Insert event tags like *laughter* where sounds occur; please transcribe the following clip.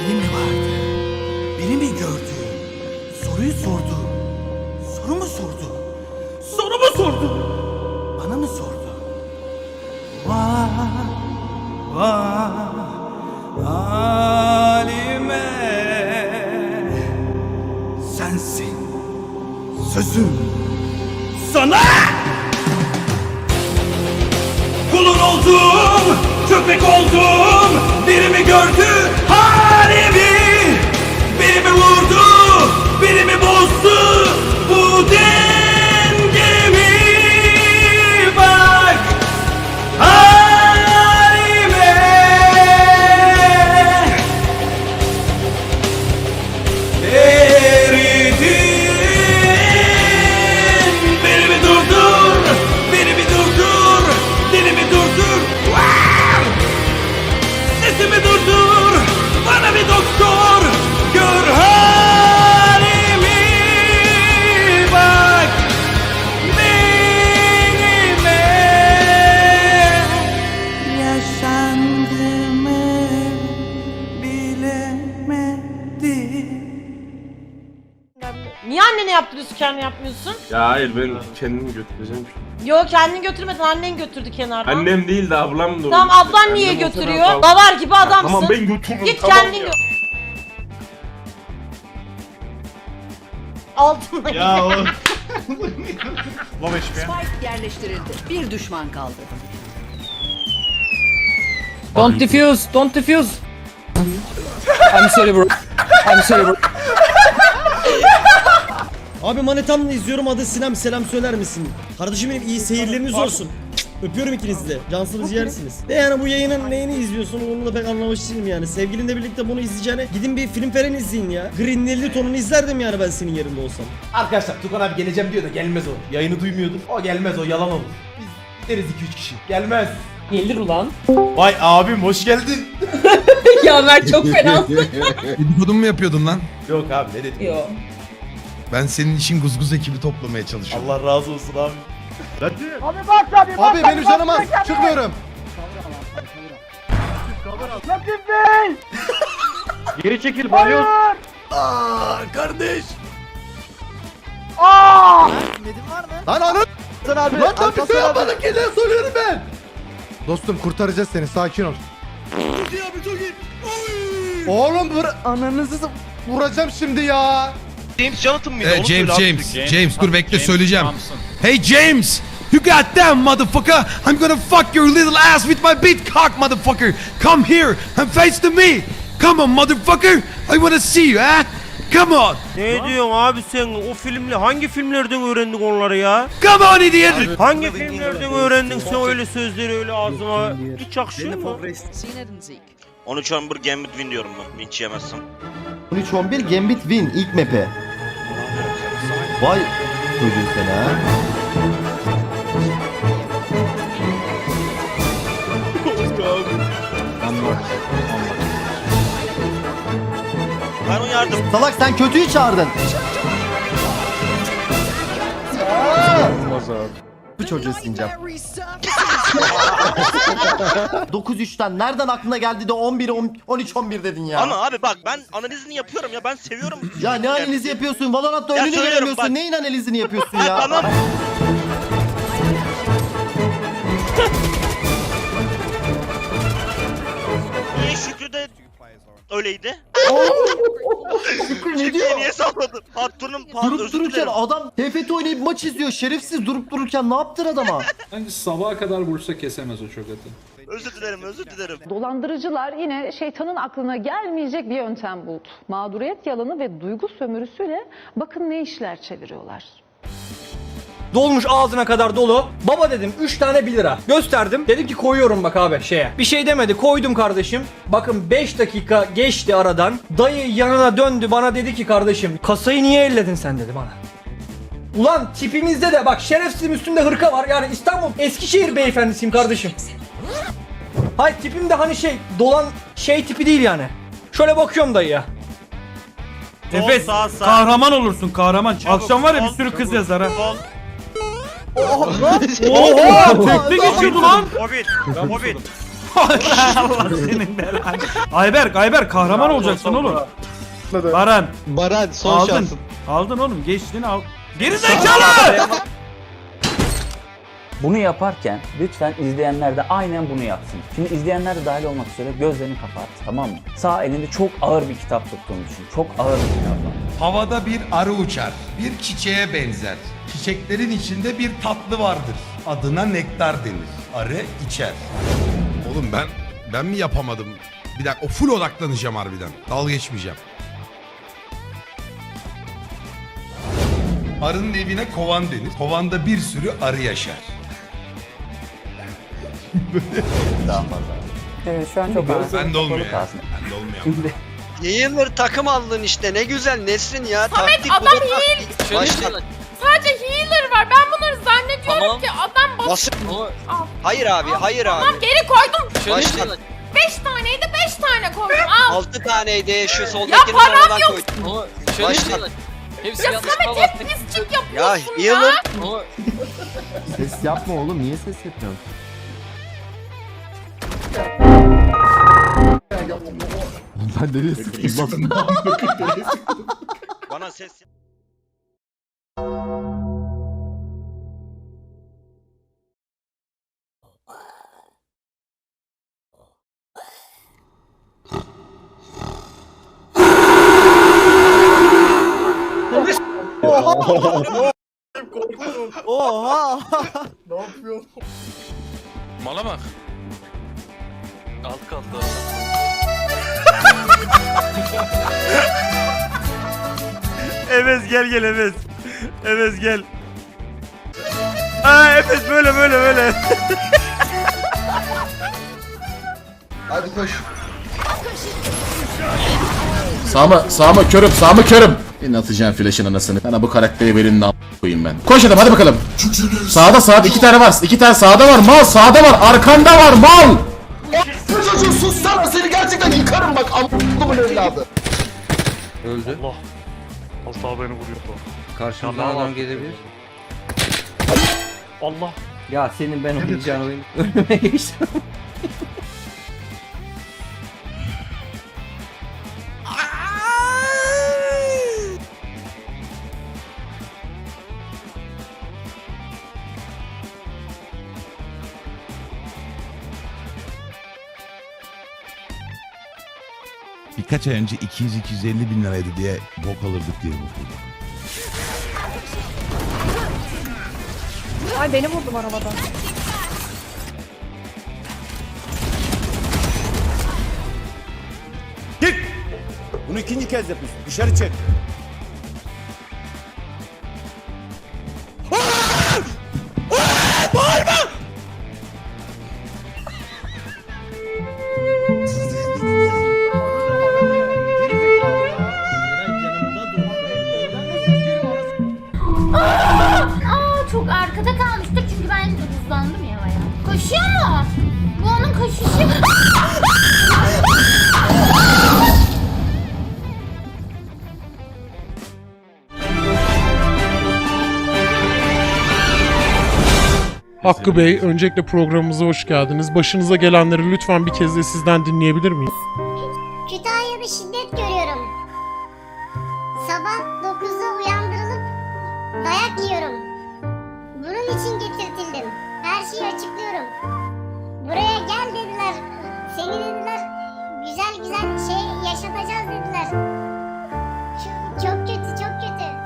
Biri mi vardı? Biri mi gördü? Soruyu sordu. Soru mu sordu? Soru mu sordu? Bana mı sordu? Vah, vah, halime. Sensin. Sözüm. Sana! Kulun oldum, köpek oldum, biri mi gördü halimi? Kendine yapmıyorsun? Ya hayır ben kendimi götüreceğim. Yo kendin götürmedin annen götürdü kenardan. Annem değil de ablam da Tamam ablan niye Annem götürüyor? Davar gibi adamsın. Tamam ben götürürüm Git tamam kendin ya. gö- Altına Ya o. *laughs* Spike yerleştirildi. Bir düşman kaldı. Don't defuse, don't defuse. I'm sorry bro. I'm sorry bro. Abi Manetam'la izliyorum adı Sinem selam söyler misin? Kardeşim benim iyi seyirleriniz olsun. Öpüyorum ikinizi de. Cansınız yersiniz. De yani bu yayının neyini izliyorsun onu da pek anlamış değilim yani. Sevgilinle birlikte bunu izleyeceğine gidin bir film falan izleyin ya. Green 50 tonunu izlerdim yani ben senin yerinde olsam. Arkadaşlar Tukan abi geleceğim diyor da gelmez o. Yayını duymuyordur. O gelmez o yalan olur. Biz gideriz 2-3 kişi. Gelmez. Gelir ulan. Vay abim hoş geldin. *laughs* ya Mert çok fena. *laughs* Dedikodu mu yapıyordun lan? Yok abi ne dedim. Yo. Ben senin için guzguz ekibi toplamaya çalışıyorum. Allah razı olsun abi. Abi benim canım az. Çıkmıyorum. Geri çekil balyoz. Lan anı. Sen abi. Lan lan bir şey yapmadık ki ne söylüyorum ben. Dostum kurtaracağız seni sakin ol. Oğlum vur ananızı vuracağım şimdi ya. James Jonathan mıydı? Ee, Onu James, söyle abi. James, James, dur bekle söyleyeceğim. Hey James, you got that motherfucker. I'm gonna fuck your little ass with my big cock motherfucker. Come here and face to me. Come on motherfucker. I wanna see you, ha? Come on. Ne diyorsun abi sen? O filmle hangi filmlerden öğrendin onları ya? Come on idiot. Hangi filmlerden öğrendin sen öyle sözleri öyle ağzına? Hiç yakışıyor mu? Sinerin Zik. 13-11 Gambit win diyorum ben. Winch yemezsem. 13-11 Gambit win ilk map'e. Vay çocuğu sen ha. Ben uyardım. Salak sen kötüyü çağırdın. Bu çocuğu sineceğim. 9-3'ten nereden aklına geldi de 11 13-11 dedin ya. Ama abi bak ben analizini yapıyorum ya ben seviyorum. Ya ne analizi yapıyorsun? Valorant'ta Ya önünü söylüyorum göremiyorsun. bak. Neyin analizini yapıyorsun *laughs* ya? tamam. *laughs* Niye Şükrü de öyleydi? Ne diyor? niye salladın? Patronum pardon Durup özür dururken dilerim. adam TFT oynayıp maç izliyor. Şerefsiz durup dururken ne yaptın adama? Bence sabaha kadar vursa kesemez o çok. Özür dilerim özür dilerim. Dolandırıcılar yine şeytanın aklına gelmeyecek bir yöntem buldu. Mağduriyet yalanı ve duygu sömürüsüyle bakın ne işler çeviriyorlar. Dolmuş ağzına kadar dolu. Baba dedim 3 tane 1 lira. Gösterdim. Dedim ki koyuyorum bak abi şeye. Bir şey demedi. Koydum kardeşim. Bakın 5 dakika geçti aradan. Dayı yanına döndü bana dedi ki kardeşim kasayı niye elledin sen dedi bana. Ulan tipimizde de bak şerefsizim üstünde hırka var. Yani İstanbul Eskişehir beyefendisiyim kardeşim. Hayır tipim de hani şey dolan şey tipi değil yani. Şöyle bakıyorum dayıya. Sağ sağ. Kahraman olursun kahraman. Akşam var ya bir sürü kız yazar ha. Oha! Tekte geçiyordu lan. Hobbit. Hobbit. Allah senin belanı. Ayberk Ayberk kahraman olacaksın oğlum. Baran Baran son aldın. şansın. Aldın oğlum geçtin al. Geri zekalı! Bunu yaparken lütfen izleyenler de aynen bunu yapsın. Şimdi izleyenler de dahil olmak üzere gözlerini kapat tamam mı? Sağ elinde çok ağır bir kitap tuttuğunu düşün. Çok ağır bir kitap var. Havada bir arı uçar. Bir çiçeğe benzer. Çiçeklerin içinde bir tatlı vardır. Adına nektar denir. Arı içer. Oğlum ben ben mi yapamadım? Bir dakika o full odaklanacağım harbiden. Dalga geçmeyeceğim. Arının evine kovan denir. Kovanda bir sürü arı yaşar. Daha fazla. Evet şu an çok Ben de olmuyor ya. Ben de olmuyor. *laughs* Yayınları takım aldın işte ne güzel Nesrin ya. Samet adam heal. Sadece healer var. Ben bunları zannediyorum ki adam bas. Nasıl? Hayır abi hayır abi. Geri koydum. Başla. 5 taneydi 5 tane koydum. Al. 6 taneydi şu Ya soldakini param sonradan yok. koydum. Başla. Ya Samet hep pisçik Ya yapıyorsun ya. healer. Ses yapma oğlum niye ses yapıyorsun? Ben nereye sıkayım lan? *laughs* Bana ses Oha! Mala bak. Evez gel gel Evez. Evez gel. Aa Evez böyle böyle böyle. Hadi koş. Sağma sağma körüm sağma körüm. Yine atacağım flash'ın anasını. Sana bu karakteri verin ne koyayım ben. Koş adam hadi bakalım. Sağda sağda iki tane var. iki tane sağda var mal sağda var arkanda var mal. Çocuğum sussana seni gerçekten yıkarım bak amkumun evladı. Öldü. Asla beni vuruyor. Karşımdan adam gelebilir. Allah. Ya senin ben oynayacağın oyun *laughs* önüme geçti. Birkaç ay önce 200-250 bin liraydı diye bok alırdık diye vurdu. Ay beni vurdum arabadan. Bunu ikinci kez yapıyorsun. Dışarı çık. Hakkı Bey, öncelikle programımıza hoş geldiniz. Başınıza gelenleri lütfen bir kez de sizden dinleyebilir miyiz? Kütahya'da şiddet görüyorum. Sabah 9'da uyandırılıp dayak yiyorum. Bunun için getirtildim. Her şeyi açıklıyorum. Buraya gel dediler. Seni dediler. Güzel güzel şey yaşatacağız dediler. Çok, çok kötü, çok kötü.